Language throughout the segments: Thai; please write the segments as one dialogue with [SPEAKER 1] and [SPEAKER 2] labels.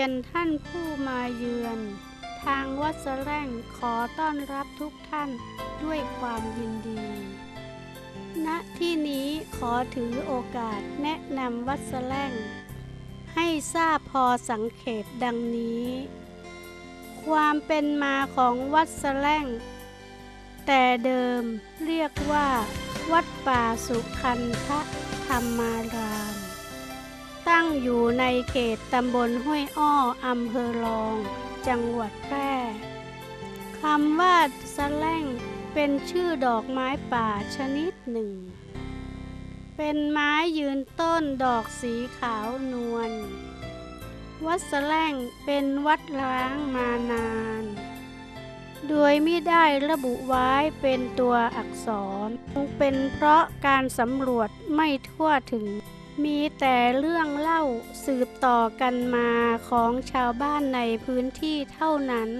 [SPEAKER 1] ยนท่านผู้มาเยือน ทางวัดสแร่งขอต้อนรับทุกท่านด้วยความยินดี ณ ที่นี้ขอถือโอกาสแนะนำวัดสแร่ง ให้ทราบพอสังเขปดังนี้ ความเป็นมาของวัดสแร่ง แต่เดิมเรียกว่า วัดป่าสุคันธธรรมาราม ตั้งอยู่ในเขตตำบลห้วยอ้ออำเภอรอง จังหวัดแพร่คำว่าสะแล่งเป็นชื่อดอกไม้ป่าชนิดหนึ่ง เป็นไม้ยืนต้นดอกสีขาวนวล วัดสะแล่งเป็นวัดร้างมานาน โดยไม่ได้ระบุไว้เป็นตัวอักษร เป็นเพราะการสำรวจไม่ทั่วถึง มีแต่เรื่องเล่าสืบต่อกันมาของชาวบ้านในพื้นที่เท่านั้น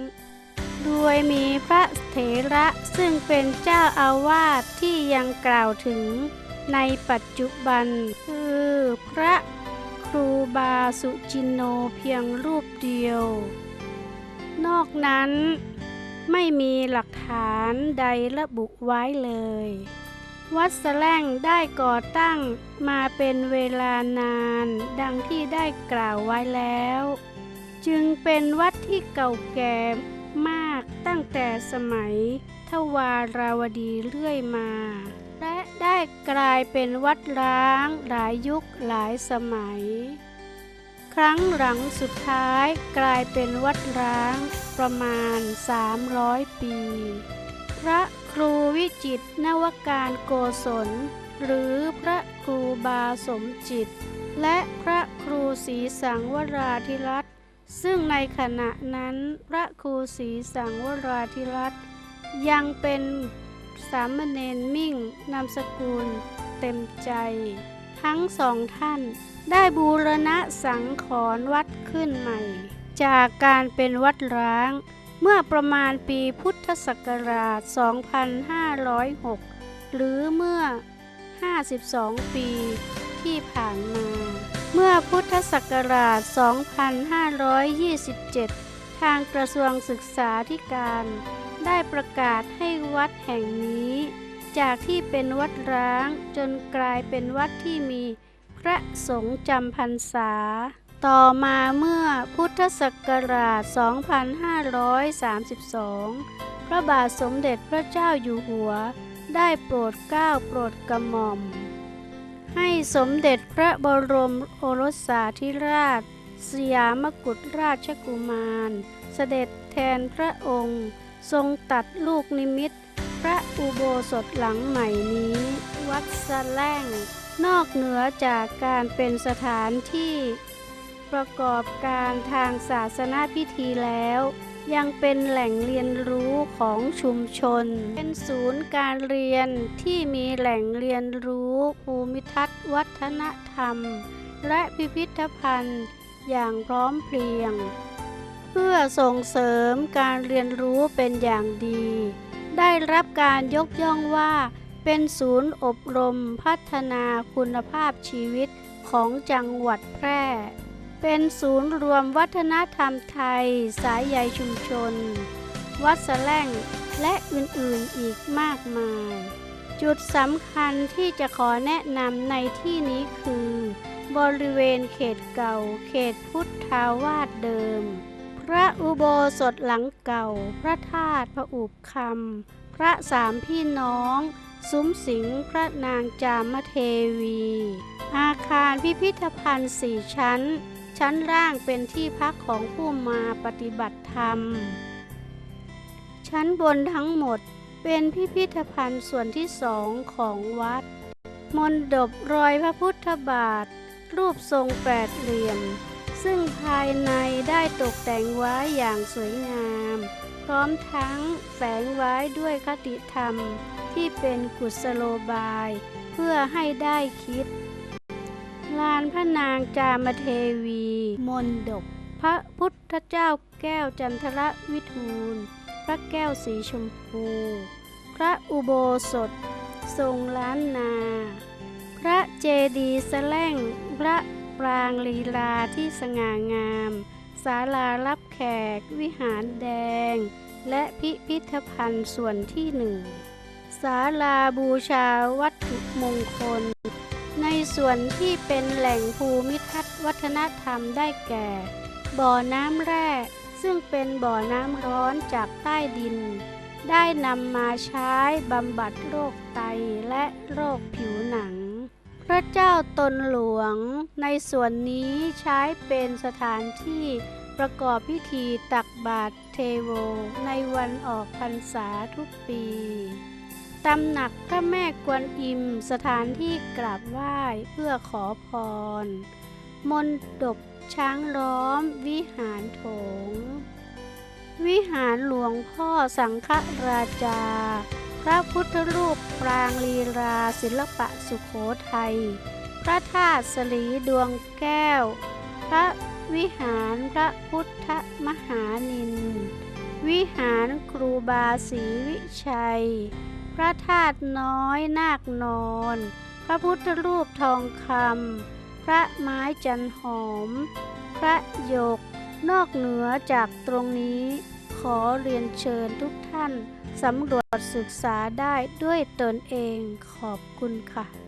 [SPEAKER 1] โดยมีพระเถระซึ่งเป็นเจ้าอาวาสที่ยังกล่าวถึงในปัจจุบัน คือพระครูบาสุจินโนเพียงรูปเดียว นอกนั้นไม่มีหลักฐานใดระบุไว้เลย วัดสแลงได้ก่อตั้งมาเป็นเวลานาน ดังที่ได้กล่าวไว้แล้ว จึงเป็นวัดที่เก่าแก่มากตั้งแต่สมัย ทวาราวดีเรื่อยมา และได้กลายเป็นวัดร้างหลายยุคหลายสมัย ครั้งหลังสุดท้ายกลายเป็นวัดร้างประมาณ 300 ปี พระครูวิจิตนวการโกศล หรือพระครูบาสมจิต และพระครูศรีสังวราธิรัตซึ่งในขณะนั้นพระครูศรีสังวราธิรัตยังเป็นสามเณรมิ่งนามสกุลเต็มใจ ทั้งสองท่านได้บูรณะสังขรวัดขึ้นใหม่ จากการเป็นวัดร้าง เมื่อประมาณปีพุทธศักราช 2506 หรือเมื่อ 52 ปีที่ผ่านมา เมื่อพุทธศักราช 2527 ทางกระทรวงศึกษาธิการ ได้ประกาศให้วัดแห่งนี้ จากที่เป็นวัดร้างจนกลายเป็นวัดที่มีพระสงฆ์จำพรรษา ต่อมาเมื่อพุทธศักราช 2532 พระบาทสมเด็จพระเจ้าอยู่หัว ได้โปรดเกล้าโปรดกระหม่อม ให้สมเด็จพระบรมโอรสาธิราช สยามกุฎราชกุมาร เสด็จแทนพระองค์ ทรงตัดลูกนิมิต พระอุโบสถหลังใหม่นี้ วัดสะแล่งนอกเหนือจากการเป็นสถานที่ ประกอบการทางศาสนาพิธีแล้ว ยังเป็นแหล่งเรียนรู้ของชุมชน เป็นศูนย์การเรียนที่มีแหล่งเรียนรู้ภูมิทัศน์วัฒนธรรม และพิพิธภัณฑ์อย่างพร้อมเพรียง เพื่อส่งเสริมการเรียนรู้เป็นอย่างดี ได้รับการยกย่องว่าเป็นศูนย์อบรมพัฒนาคุณภาพชีวิตของจังหวัดแพร่ เป็นศูนย์รวมวัฒนธรรมไทย สายใยชุมชน วัดสแล่งและอื่นๆอีกมากมาย จุดสำคัญที่จะขอแนะนำในที่นี้คือ บริเวณเขตเก่า เขตพุทธาวาสเดิม พระอุโบสถหลังเก่า พระธาตุพระอุบคำพระสามพี่น้อง ซุ้มสิงห์พระนางจามเทวี อาคารพิพิธภัณฑ์สี่ชั้น ชั้นล่างเป็นที่พักของผู้มาปฏิบัติธรรม ชั้นบนทั้งหมดเป็นพิพิธภัณฑ์ส่วนที่สองของวัด มนดบรอยพระพุทธบาท รูปทรงแปดเหลี่ยม ซึ่งภายในได้ตกแต่งไว้อย่างสวยงาม พร้อมทั้งแฝงไว้ด้วยคติธรรมที่เป็นกุศโลบาย เพื่อให้ได้คิด ลานพระนางจามเทวี มนดบพระพุทธเจ้าแก้วจันทรวิทูล พระแก้วสีชมพู พระอุโบสถ ทรงล้านนา พระเจดีย์แสล่ง พระปรางลีลาที่สง่างามสศาลารับแขก วิหารแดง และพิพิธภัณฑ์ส่วนที่หนึ่งศาลาบูชาวัตถุมงคลใน ส่วนที่เป็นแหล่งภูมิทัศน์วัฒนธรรมได้แก่ บ่อน้ำแร่ซึ่งเป็นบ่อน้ำร้อนจากใต้ดิน ได้นำมาใช้บำบัดโรคไตและโรคผิวหนัง พระเจ้าตนหลวง ในส่วนนี้ใช้เป็นสถานที่ประกอบพิธีตักบาตรเทโว ในวันออกพรรษาทุกปี ตำหนักพระแม่กวนอิมสถานที่กราบไหว้เพื่อขอพร มนดบช้างล้อม วิหารโถง วิหารหลวงพ่อสังฆราชา พระพุทธรูปปรางลีลาศิลปะสุขโขทัย พระธาตุสลีดวงแก้ว พระวิหารพระพุทธมหานิน วิหารครูบาศรีวิชัย พระธาตุน้อยนาคนอน พระพุทธรูปทองคำพระไม้จันหอม พระหยก นอกเหนือจากตรงนี้ ขอเรียนเชิญทุกท่านสำรวจศึกษาได้ด้วยตนเองขอบคุณค่ะ